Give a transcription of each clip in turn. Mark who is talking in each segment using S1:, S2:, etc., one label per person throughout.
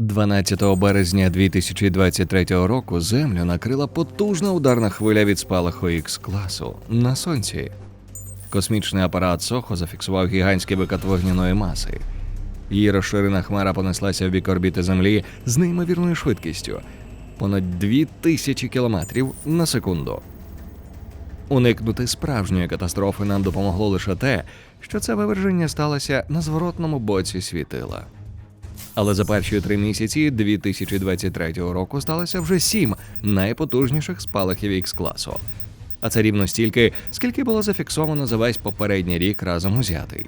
S1: 12 березня 2023 року Землю накрила потужна ударна хвиля від спалаху Х класу на сонці. Космічний апарат Сохо зафіксував гігантський викат вогняної маси. Її розширена хмара понеслася в бік орбіти Землі з неймовірною швидкістю понад 2000 кілометрів на секунду. Уникнути справжньої катастрофи нам допомогло лише те, що це виверження сталося на зворотному боці світила. Але за перші три місяці 2023 року сталося вже сім найпотужніших спалахів х класу. А це рівно стільки, скільки було зафіксовано за весь попередній рік разом узятий.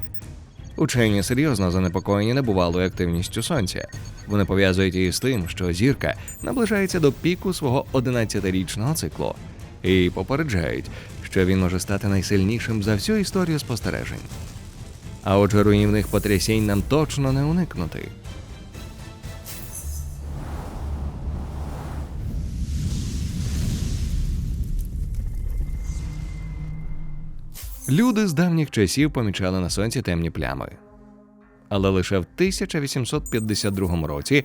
S1: Учені серйозно занепокоєні небувалою активністю сонця. Вони пов'язують її з тим, що зірка наближається до піку свого 11-річного циклу і попереджають, що він може стати найсильнішим за всю історію спостережень. А отже, руйнівних потрясінь нам точно не уникнути. Люди з давніх часів помічали на сонці темні плями. Але лише в 1852 році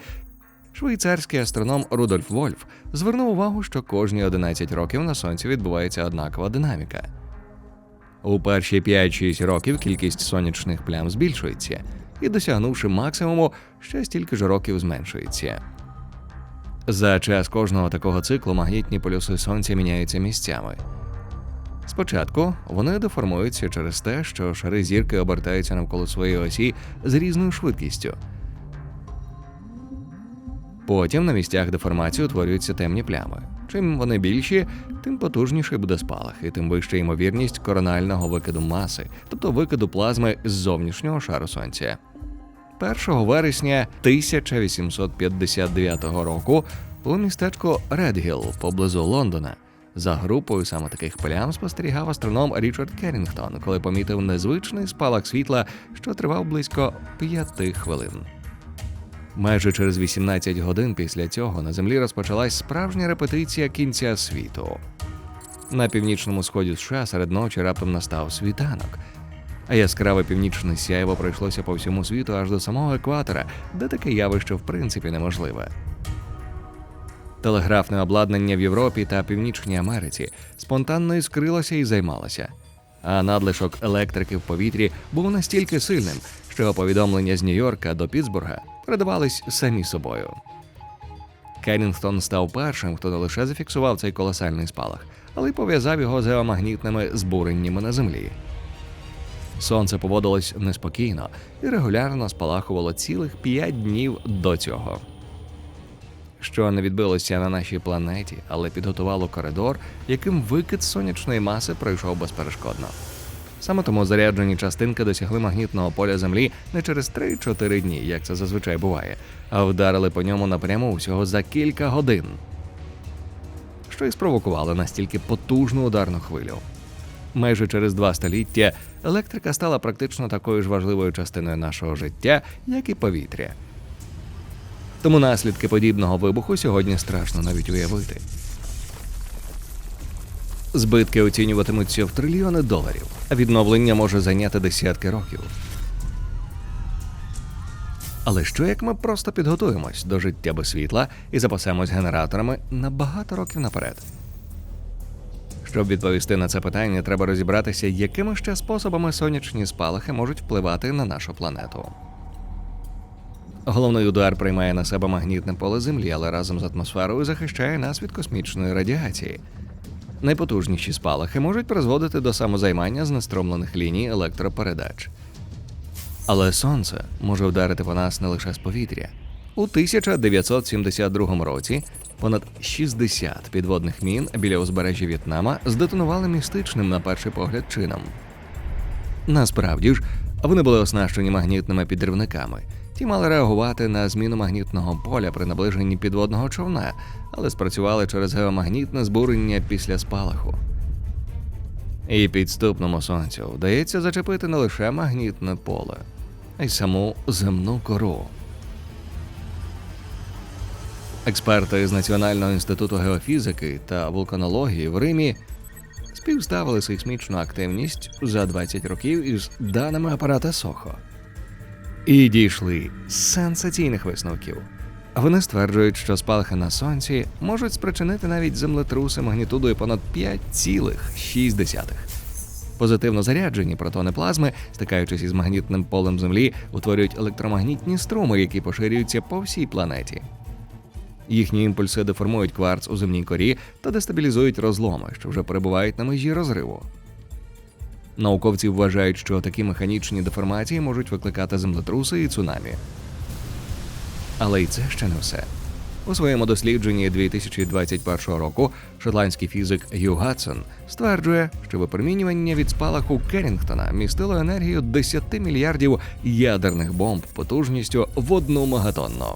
S1: швейцарський астроном Рудольф Вольф звернув увагу, що кожні 11 років на сонці відбувається однакова динаміка. У перші 5-6 років кількість сонячних плям збільшується, і, досягнувши максимуму, ще стільки ж років зменшується. За час кожного такого циклу магнітні полюси сонця міняються місцями. Спочатку вони деформуються через те, що шари зірки обертаються навколо своєї осі з різною швидкістю. Потім на місцях деформації утворюються темні плями. Чим вони більші, тим потужніший буде спалах, і тим вища ймовірність коронального викиду маси, тобто викиду плазми з зовнішнього шару сонця. 1 вересня 1859 року у містечку Редгіл поблизу Лондона за групою саме таких плям спостерігав астроном Річард Керрінгтон, коли помітив незвичний спалах світла, що тривав близько п'яти хвилин. Майже через 18 годин після цього на землі розпочалась справжня репетиція кінця світу. На північному сході США серед ночі раптом настав світанок, а яскраве північне сяйво пройшлося по всьому світу аж до самого екватора, де таке явище в принципі неможливе. Телеграфне обладнання в Європі та Північній Америці спонтанно іскрилося і займалося. А надлишок електрики в повітрі був настільки сильним, що повідомлення з Нью-Йорка до Пітсбурга передавались самі собою. Кеннінгтон став першим, хто не лише зафіксував цей колосальний спалах, але й пов'язав його з геомагнітними збуреннями на землі. Сонце поводилось неспокійно і регулярно спалахувало цілих п'ять днів до цього що не відбилося на нашій планеті, але підготувало коридор, яким викид сонячної маси пройшов безперешкодно. Саме тому заряджені частинки досягли магнітного поля Землі не через 3-4 дні, як це зазвичай буває, а вдарили по ньому напряму всього за кілька годин, що і спровокувало настільки потужну ударну хвилю. Майже через два століття електрика стала практично такою ж важливою частиною нашого життя, як і повітря. Тому наслідки подібного вибуху сьогодні страшно навіть уявити. Збитки оцінюватимуться в трильйони доларів, а відновлення може зайняти десятки років. Але що як ми просто підготуємось до життя без світла і запасемось генераторами на багато років наперед? Щоб відповісти на це питання, треба розібратися, якими ще способами сонячні спалахи можуть впливати на нашу планету. Головний удар приймає на себе магнітне поле Землі, але разом з атмосферою захищає нас від космічної радіації. Найпотужніші спалахи можуть призводити до самозаймання знестромлених ліній електропередач. Але сонце може вдарити по нас не лише з повітря. У 1972 році понад 60 підводних мін біля узбережжя В'єтнама здетонували містичним на перший погляд чином. Насправді ж, вони були оснащені магнітними підривниками. Ті мали реагувати на зміну магнітного поля при наближенні підводного човна, але спрацювали через геомагнітне збурення після спалаху. І підступному сонцю вдається зачепити не лише магнітне поле, а й саму земну кору. Експерти з Національного інституту геофізики та вулканології в Римі співставили сейсмічну активність за 20 років із даними апарата Сохо і дійшли сенсаційних висновків. Вони стверджують, що спалахи на сонці можуть спричинити навіть землетруси магнітудою понад 5,6. Позитивно заряджені протони плазми, стикаючись із магнітним полем Землі, утворюють електромагнітні струми, які поширюються по всій планеті. Їхні імпульси деформують кварц у земній корі та дестабілізують розломи, що вже перебувають на межі розриву. Науковці вважають, що такі механічні деформації можуть викликати землетруси і цунамі. Але й це ще не все. У своєму дослідженні 2021 року шотландський фізик Ю Гадсон стверджує, що випромінювання від спалаху Керрінгтона містило енергію 10 мільярдів ядерних бомб потужністю в одну мегатонну.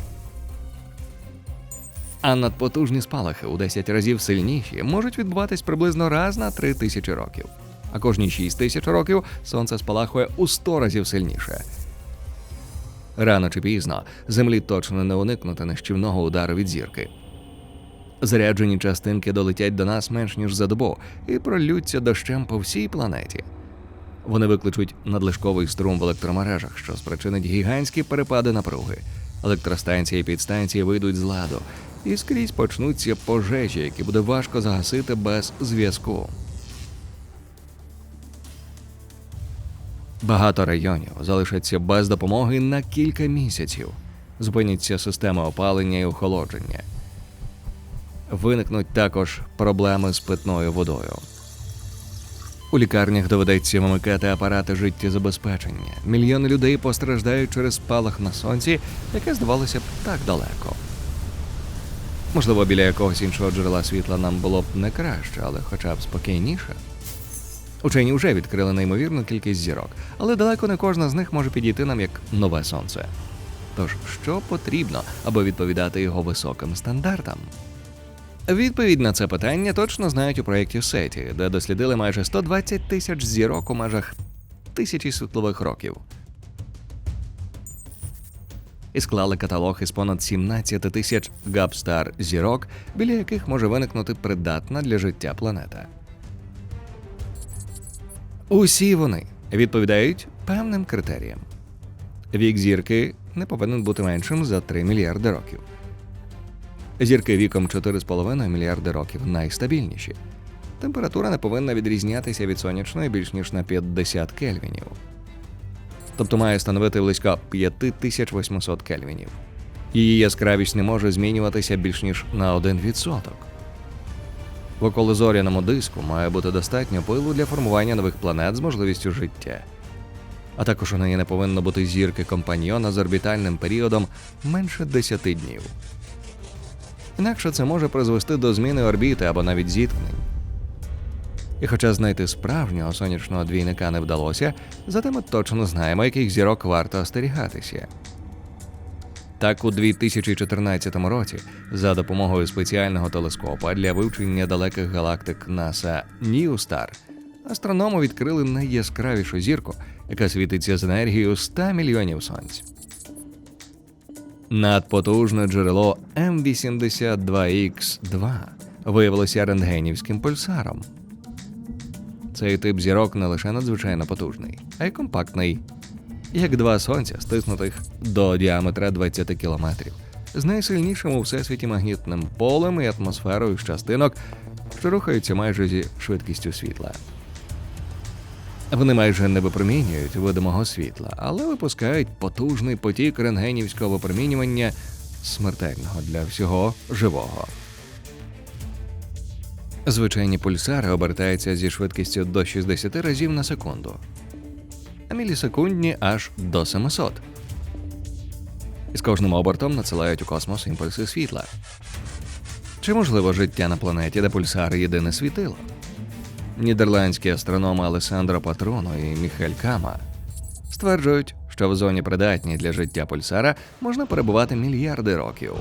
S1: А надпотужні спалахи у 10 разів сильніші можуть відбуватись приблизно раз на 3 тисячі років. А кожні 6 тисяч років сонце спалахує у 100 разів сильніше. Рано чи пізно землі точно не уникнути нищівного удару від зірки. Заряджені частинки долетять до нас менш ніж за добу і пролються дощем по всій планеті. Вони викличуть надлишковий струм в електромережах, що спричинить гігантські перепади напруги. Електростанції і підстанції вийдуть з ладу, і скрізь почнуться пожежі, які буде важко загасити без зв'язку. Багато районів залишаться без допомоги на кілька місяців. Зупиняться системи опалення і охолодження. Виникнуть також проблеми з питною водою. У лікарнях доведеться вимикати апарати життєзабезпечення. Мільйони людей постраждають через спалах на сонці, яке здавалося б так далеко. Можливо, біля якогось іншого джерела світла нам було б не краще, але хоча б спокійніше. Учені вже відкрили неймовірну кількість зірок, але далеко не кожна з них може підійти нам як нове сонце. Тож, що потрібно, аби відповідати його високим стандартам? Відповідь на це питання точно знають у проєкті Сеті, де дослідили майже 120 тисяч зірок у межах тисячі світлових років. І склали каталог із понад 17 тисяч габстар зірок, біля яких може виникнути придатна для життя планета. Усі вони відповідають певним критеріям. Вік зірки не повинен бути меншим за 3 мільярди років. Зірки віком 4,5 мільярди років найстабільніші. Температура не повинна відрізнятися від сонячної більш ніж на 50 кельвінів. Тобто має становити близько 5800 кельвінів. Її яскравість не може змінюватися більш ніж на 1%. В околозоряному диску має бути достатньо пилу для формування нових планет з можливістю життя. А також у неї не повинно бути зірки компаньйона з орбітальним періодом менше 10 днів. Інакше це може призвести до зміни орбіти або навіть зіткнень. І хоча знайти справжнього сонячного двійника не вдалося, зате ми точно знаємо, яких зірок варто остерігатися. Так, у 2014 році, за допомогою спеціального телескопа для вивчення далеких галактик НАСА NewStar, астрономи відкрили найяскравішу зірку, яка світиться з енергією 100 мільйонів сонць. Надпотужне джерело М82Х2 виявилося рентгенівським пульсаром. Цей тип зірок не лише надзвичайно потужний, а й компактний, як два сонця, стиснутих до діаметра 20 кілометрів, з найсильнішим у всесвіті магнітним полем і атмосферою з частинок, що рухаються майже зі швидкістю світла. Вони майже не випромінюють видимого світла, але випускають потужний потік рентгенівського випромінювання смертельного для всього живого. Звичайні пульсари обертаються зі швидкістю до 60 разів на секунду, а мілісекундні аж до 700. І з кожним обертом надсилають у космос імпульси світла. Чи можливо життя на планеті, де пульсар єдине світило? Нідерландські астрономи Алесандро Патроно і Міхель Кама стверджують, що в зоні придатній для життя пульсара можна перебувати мільярди років.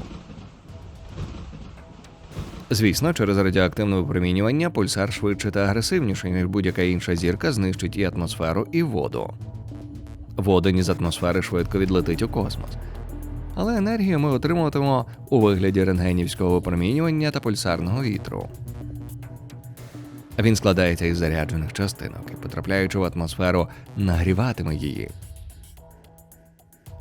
S1: Звісно, через радіоактивне випромінювання пульсар швидше та агресивніше, ніж будь-яка інша зірка, знищить і атмосферу, і воду. Водень із атмосфери швидко відлетить у космос. Але енергію ми отримуватимемо у вигляді рентгенівського випромінювання та пульсарного вітру. Він складається із заряджених частинок і, потрапляючи в атмосферу, нагріватиме її.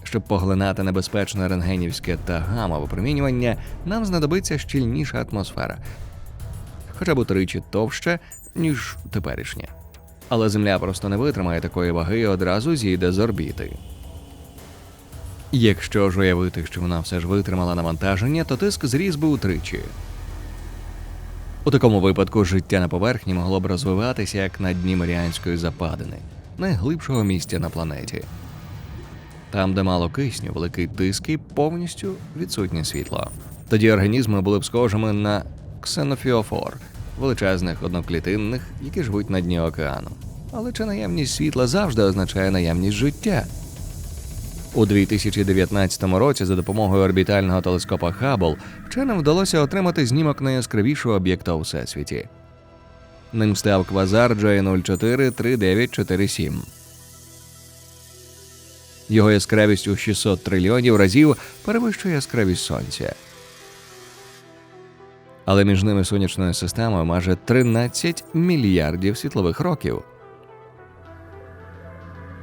S1: Щоб поглинати небезпечне рентгенівське та гамма випромінювання, нам знадобиться щільніша атмосфера, хоча б утричі товща, ніж теперішня. Але Земля просто не витримає такої ваги і одразу зійде з орбіти. Якщо ж уявити, що вона все ж витримала навантаження, то тиск зріс би утричі. У такому випадку життя на поверхні могло б розвиватися як на дні Маріанської западини, найглибшого місця на планеті. Там, де мало кисню, великий тиск і повністю відсутнє світло. Тоді організми були б схожими на ксенофіофор, величезних одноклітинних, які живуть на дні океану. Але чи наявність світла завжди означає наявність життя? У 2019 році за допомогою орбітального телескопа Хаббл вченим вдалося отримати знімок найяскравішого об'єкта у всесвіті. Ним став квазар J043947. Його яскравість у 600 трильйонів разів перевищує яскравість сонця. Але між ними сонячною системою майже 13 мільярдів світлових років.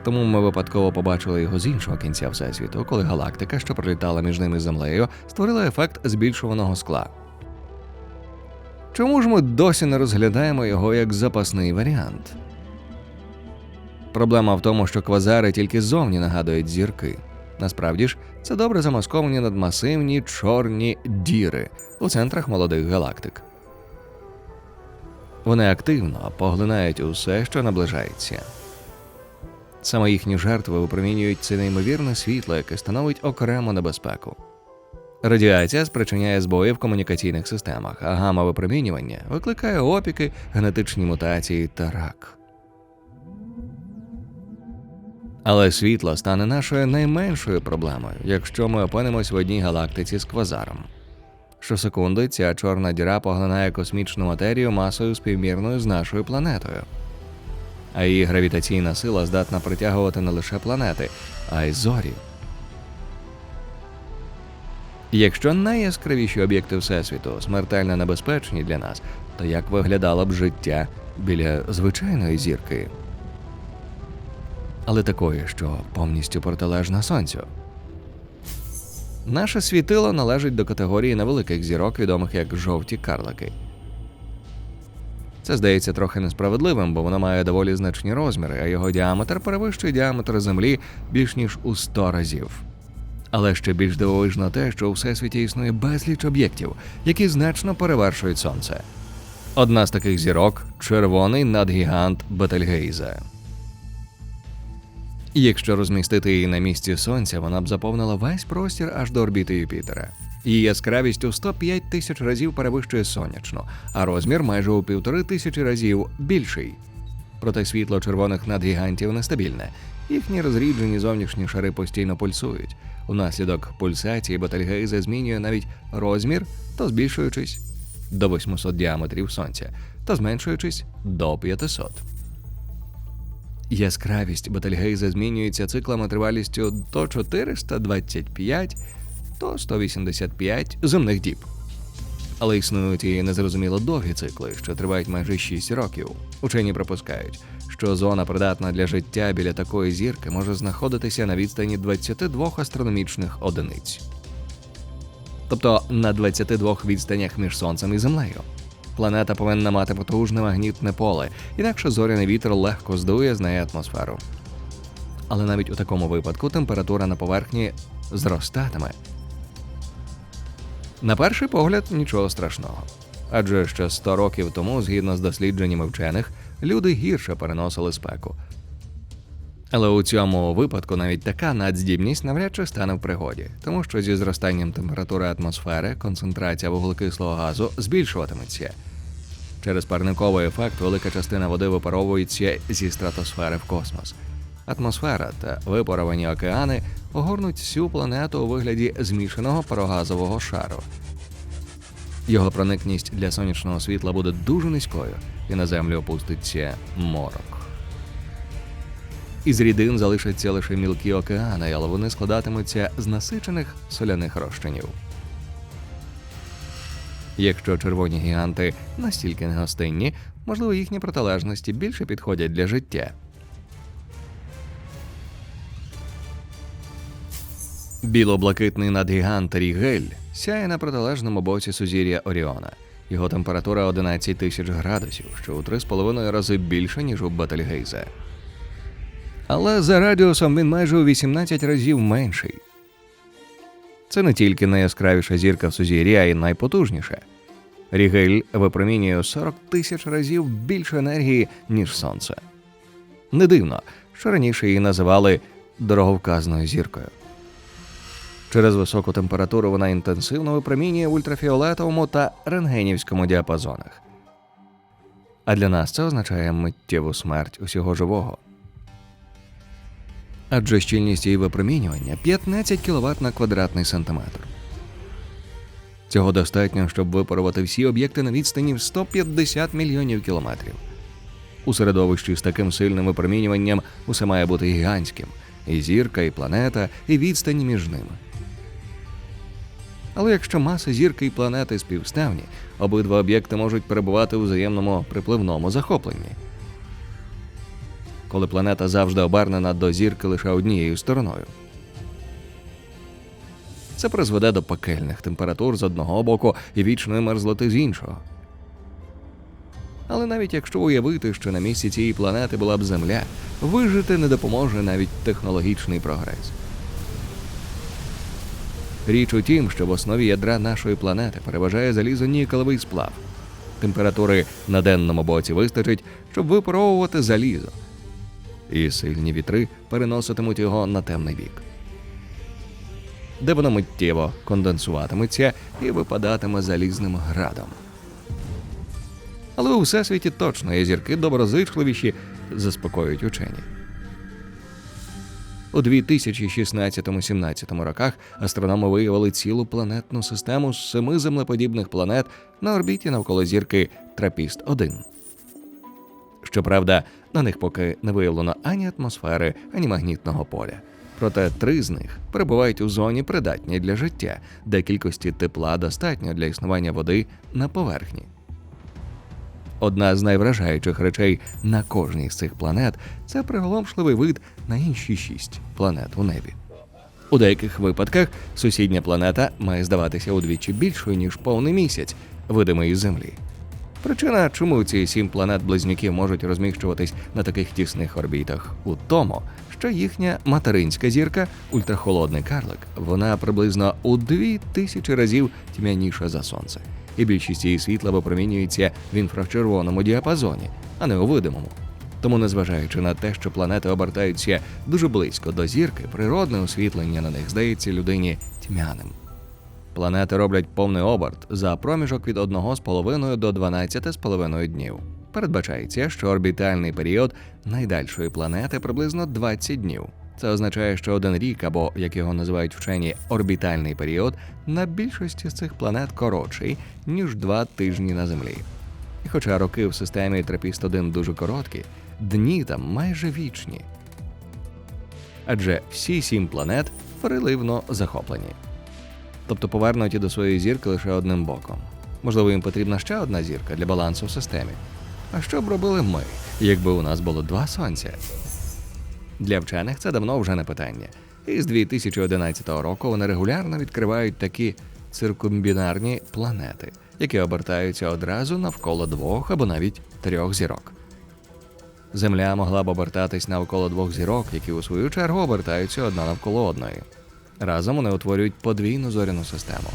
S1: Тому ми випадково побачили його з іншого кінця всесвіту, коли галактика, що пролітала між ними землею, створила ефект збільшуваного скла. Чому ж ми досі не розглядаємо його як запасний варіант? Проблема в тому, що квазари тільки ззовні нагадують зірки. Насправді ж, це добре замасковані надмасивні чорні діри у центрах молодих галактик. Вони активно поглинають усе, що наближається. Саме їхні жертви випромінюють це неймовірне світло, яке становить окрему небезпеку. Радіація спричиняє збої в комунікаційних системах, а гамма випромінювання викликає опіки, генетичні мутації та рак. Але світло стане нашою найменшою проблемою, якщо ми опинимось в одній галактиці з квазаром. Щосекунди ця чорна діра поглинає космічну матерію масою співмірною з нашою планетою а її гравітаційна сила здатна притягувати не лише планети, а й зорі. Якщо найяскравіші об'єкти Всесвіту смертельно небезпечні для нас, то як виглядало б життя біля звичайної зірки? Але такої, що повністю протилежна сонцю. Наше світило належить до категорії невеликих зірок, відомих як жовті карлики. Це здається трохи несправедливим, бо воно має доволі значні розміри, а його діаметр перевищує діаметр Землі більш ніж у 100 разів. Але ще більш дивовижно те, що у всесвіті існує безліч об'єктів, які значно перевершують сонце. Одна з таких зірок червоний надгігант Бетельгейзе. Якщо розмістити її на місці сонця, вона б заповнила весь простір аж до орбіти Юпітера. Її яскравість у 105 тисяч разів перевищує сонячну, а розмір майже у півтори тисячі разів більший. Проте світло червоних надгігантів нестабільне. Їхні розріджені зовнішні шари постійно пульсують. Унаслідок пульсації Бетельгейзе змінює навіть розмір, то збільшуючись до 800 діаметрів сонця, то зменшуючись до 500. Яскравість Бетельгейзе змінюється циклами тривалістю до 425 то 185 земних діб. Але існують і незрозуміло довгі цикли, що тривають майже 6 років. Учені припускають, що зона придатна для життя біля такої зірки може знаходитися на відстані 22 астрономічних одиниць, тобто на 22 відстанях між сонцем і землею. Планета повинна мати потужне магнітне поле, інакше зоряний вітер легко здує з неї атмосферу. Але навіть у такому випадку температура на поверхні зростатиме. На перший погляд, нічого страшного. Адже ще 100 років тому, згідно з дослідженнями вчених, люди гірше переносили спеку. Але у цьому випадку навіть така надздібність навряд чи стане в пригоді, тому що зі зростанням температури атмосфери концентрація вуглекислого газу збільшуватиметься. Через парниковий ефект велика частина води випаровується зі стратосфери в космос. Атмосфера та випаровані океани огорнуть всю планету у вигляді змішаного парогазового шару. Його проникність для сонячного світла буде дуже низькою, і на землю опуститься морок. Із рідин залишаться лише мілкі океани, але вони складатимуться з насичених соляних розчинів. Якщо червоні гіганти настільки негостинні, можливо, їхні протилежності більше підходять для життя. Біло-блакитний надгігант Рігель сяє на протилежному боці сузір'я Оріона. Його температура 11 тисяч градусів, що у 3,5 рази більше, ніж у Бетельгейзе. Але за радіусом він майже у 18 разів менший. Це не тільки найяскравіша зірка в сузір'ї, а й найпотужніша. Рігель випромінює у 40 тисяч разів більше енергії, ніж сонце. Не дивно, що раніше її називали дороговказною зіркою. Через високу температуру вона інтенсивно випромінює в ультрафіолетовому та рентгенівському діапазонах. А для нас це означає миттєву смерть усього живого. Адже щільність її випромінювання 15 кВт на квадратний сантиметр. Цього достатньо, щоб випарувати всі об'єкти на відстані в 150 мільйонів кілометрів. У середовищі з таким сильним випромінюванням усе має бути гігантським і зірка, і планета, і відстані між ними. Але якщо маса зірки і планети співставні, обидва об'єкти можуть перебувати у взаємному припливному захопленні. Коли планета завжди обернена до зірки лише однією стороною. Це призведе до пекельних температур з одного боку і вічної мерзлоти з іншого. Але навіть якщо уявити, що на місці цієї планети була б Земля, вижити не допоможе навіть технологічний прогрес. Річ у тім, що в основі ядра нашої планети переважає залізонікелевий сплав. Температури на денному боці вистачить, щоб випаровувати залізо, і сильні вітри переноситимуть його на темний бік, де воно миттєво конденсуватиметься і випадатиме залізним градом. Але у всесвіті точно є зірки доброзичливіші, заспокоюють учені. У 2016-17 роках астрономи виявили цілу планетну систему з семи землеподібних планет на орбіті навколо зірки Трапіст 1 Щоправда, на них поки не виявлено ані атмосфери, ані магнітного поля. Проте три з них перебувають у зоні придатній для життя, де кількості тепла достатньо для існування води на поверхні. Одна з найвражаючих речей на кожній з цих планет це приголомшливий вид на інші шість планет у небі. У деяких випадках сусідня планета має здаватися удвічі більшою, ніж повний місяць, видимий із Землі. Причина, чому ці сім планет близнюків можуть розміщуватись на таких тісних орбітах, у тому, що їхня материнська зірка, ультрахолодний карлик, вона приблизно у дві тисячі разів тьмяніша за сонце і більшість її світла випромінюється в інфрачервоному діапазоні, а не у видимому. Тому, незважаючи на те, що планети обертаються дуже близько до зірки, природне освітлення на них здається людині тьмяним. Планети роблять повний оберт за проміжок від 1,5 до 12,5 днів. Передбачається, що орбітальний період найдальшої планети приблизно 20 днів. Це означає, що один рік, або як його називають вчені, орбітальний період, на більшості з цих планет коротший, ніж два тижні на Землі. І хоча роки в системі Трапіст 1 дуже короткі, дні там майже вічні. Адже всі сім планет переливно захоплені, тобто повернуті до своєї зірки лише одним боком. Можливо, їм потрібна ще одна зірка для балансу в системі. А що б робили ми, якби у нас було два сонця? Для вчених це давно вже не питання. І з 2011 року вони регулярно відкривають такі циркумбінарні планети, які обертаються одразу навколо двох або навіть трьох зірок. Земля могла б обертатись навколо двох зірок, які у свою чергу обертаються одна навколо одної. Разом вони утворюють подвійну зоряну систему.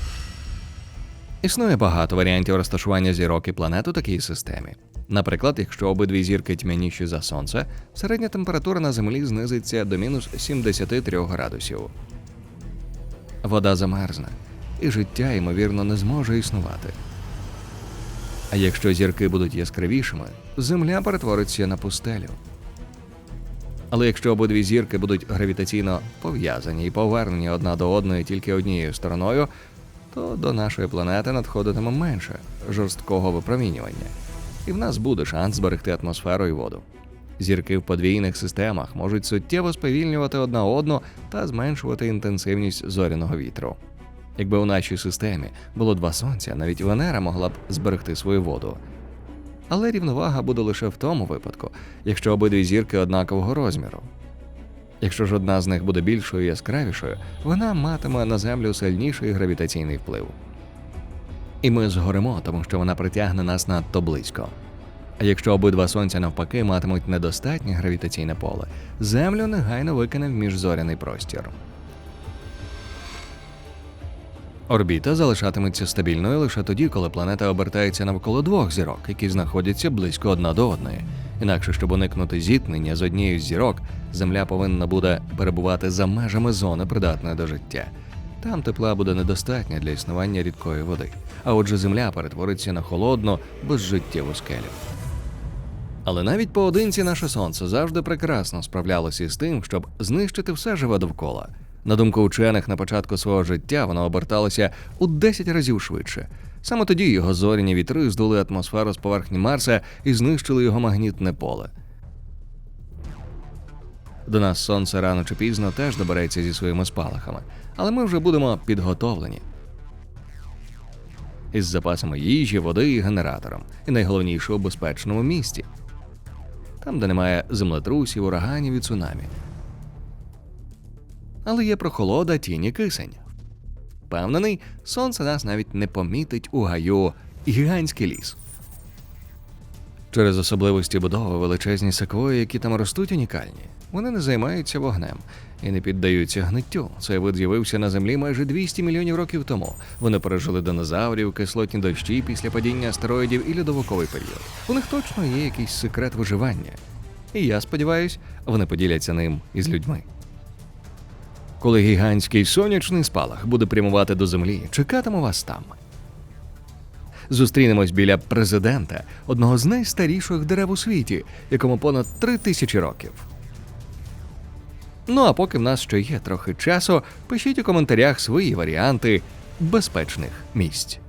S1: Існує багато варіантів розташування зірок і планет у такій системі. Наприклад, якщо обидві зірки тьмяніші за сонце, середня температура на землі знизиться до мінус 73 градусів. Вода замерзне, і життя, ймовірно, не зможе існувати. А якщо зірки будуть яскравішими, земля перетвориться на пустелю. Але якщо обидві зірки будуть гравітаційно пов'язані і повернені одна до одної тільки однією стороною, то до нашої планети надходитиме менше жорсткого випромінювання і в нас буде шанс зберегти атмосферу і воду. Зірки в подвійних системах можуть суттєво сповільнювати одна одну та зменшувати інтенсивність зоряного вітру. Якби у нашій системі було два сонця, навіть Венера могла б зберегти свою воду. Але рівновага буде лише в тому випадку, якщо обидві зірки однакового розміру. Якщо ж одна з них буде більшою і яскравішою, вона матиме на землю сильніший гравітаційний вплив. І ми згоремо, тому що вона притягне нас надто близько. А якщо обидва сонця навпаки матимуть недостатнє гравітаційне поле, землю негайно викине в міжзоряний простір. Орбіта залишатиметься стабільною лише тоді, коли планета обертається навколо двох зірок, які знаходяться близько одна до одної. Інакше, щоб уникнути зіткнення з однією з зірок, Земля повинна буде перебувати за межами зони, придатної до життя. Там тепла буде недостатньо для існування рідкої води. А отже, Земля перетвориться на холодну, безжиттєву скелю. Але навіть поодинці наше сонце завжди прекрасно справлялося із тим, щоб знищити все живе довкола. На думку учених, на початку свого життя воно оберталося у 10 разів швидше. Саме тоді його зоряні вітри здули атмосферу з поверхні Марса і знищили його магнітне поле. До нас сонце рано чи пізно теж добереться зі своїми спалахами, але ми вже будемо підготовлені із запасами їжі, води і генератором, і найголовніше у безпечному місті, там, де немає землетрусів, ураганів і цунамі. Але є прохолода, тінь і кисень. Впевнений, сонце нас навіть не помітить у гаю гігантський ліс. Через особливості будови величезні секвої, які там ростуть, унікальні. Вони не займаються вогнем і не піддаються гниттю. Цей вид з'явився на землі майже 200 мільйонів років тому. Вони пережили динозаврів, кислотні дощі після падіння астероїдів і льодовиковий період. У них точно є якийсь секрет виживання. І я сподіваюся, вони поділяться ним із людьми. Коли гігантський сонячний спалах буде прямувати до землі, чекатиму вас там. Зустрінемось біля президента, одного з найстаріших дерев у світі, якому понад три тисячі років. Ну а поки в нас ще є трохи часу, пишіть у коментарях свої варіанти безпечних місць.